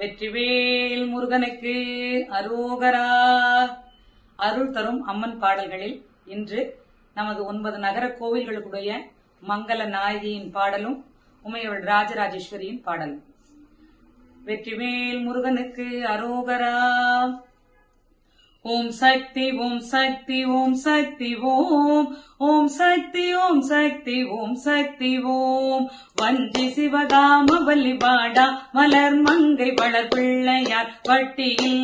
வெற்றிவேல் முருகனுக்கு அரோகரா. அருள் தரும் அம்மன் பாடல்களில் இன்று நமது ஒன்பது நகர கோவில்களுடைய மங்கள நாயகியின் பாடலும் உமையவள் ராஜராஜேஸ்வரியின் பாடலும். வெற்றிவேல் முருகனுக்கு அரோகரா. ஓம் சக்தி ஓம் சக்தி ஓம் சக்தி ஓம். ஓம் சக்தி ஓம் சக்தி ஓம் சக்தி ஓம். வஞ்சி சிவகாம வல்லிபாடா மலர் மங்கை வளர் பிள்ளையார் வட்டியில்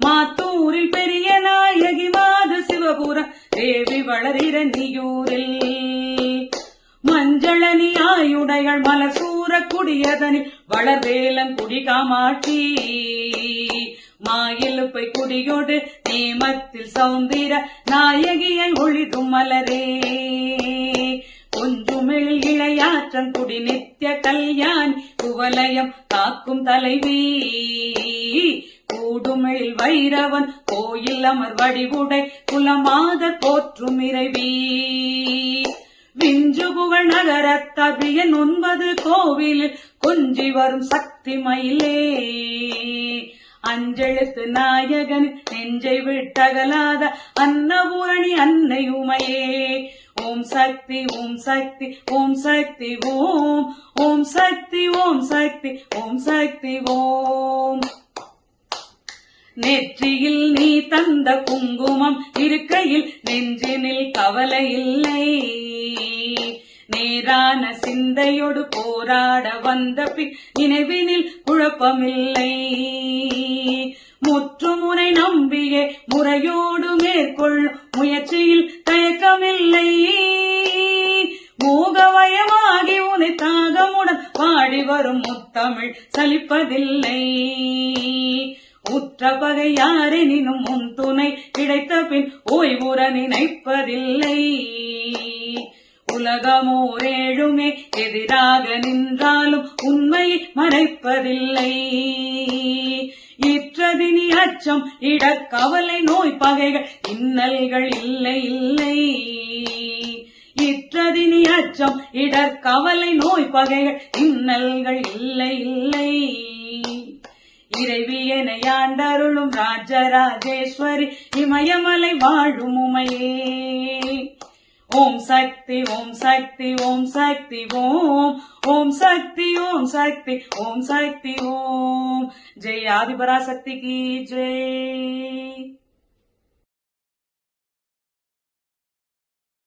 மாத்தூரில் பெரிய நாயகி மாத சிவபுர தேவி வளரிரணியூரில் மஞ்சளனி ஆயுடைகள் மலர் சூர குடியதனில் வளர்வேலன் குடி மாயிலுப்பை குடியோடு நேமத்தில் சௌந்திர நாயகியை ஒளிதும் மலரே. கொஞ்சுமிழ் இளையாற்றன் குடி நித்திய கல்யாணி குவலயம் காக்கும் தலைவி. கூடுமிழில் வைரவன் கோயில் அமர் வடிவுடை குலமாத போற்றும் இறைவி. விஞ்சு புகழ் நகரத்தபியன் ஒன்பது கோவிலில் கொஞ்சி வரும் சக்தி மயிலே. அஞ்செழுத்து நாயகன் நெஞ்சை விட்டகலாத அன்னபூரணி அன்னை உமையே. ஓம் சக்தி ஓம் சக்தி ஓம் சக்தி ஓம். ஓம் சக்தி ஓம் சக்தி ஓம் சக்தி ஓம். நெற்றியில் நீ தந்த குங்குமம் இருக்கையில் நெஞ்சினில் கவலை இல்லை. நேரான சிந்தையோடு போராட வந்த பின் நினைவினில் குழப்பமில்லை. முற்றுமுனை நம்பியே முறையோடு மேற்கொள்ளும் முயற்சியில் தயக்கமில்லை. மூகவயமாகி உனை தாகமுடன் பாடி வரும் முத்தமிழ் சலிப்பதில்லை. உற்ற பகை யாரெனினும் உன் துணை கிடைத்த பின் ஓய்வுற நினைப்பதில்லை. உலகமோரேழுமே எதிராக நின்றாலும் உண்மை மறைப்பதில்லை. இற்றதினி அச்சம் இடக்கவலை நோய் பகைகள் இன்னல்கள் இல்லை இல்லை. இற்றதினி அச்சம் இடர்கவலை நோய் பகைகள் இன்னல்கள் இல்லை இல்லை. இறைவியனை ஆண்டருளும் ராஜராஜேஸ்வரி இமயமலை வாழும் உமையே. ஓம் சக்தி ஓம் சக்தி ஓம் சக்தி ஓம் ஓம் சக்தி ஓம் சக்தி ஓம் சக்தி ஓம். ஜெய் ஆதிபராசக்தி கி ஜெய்.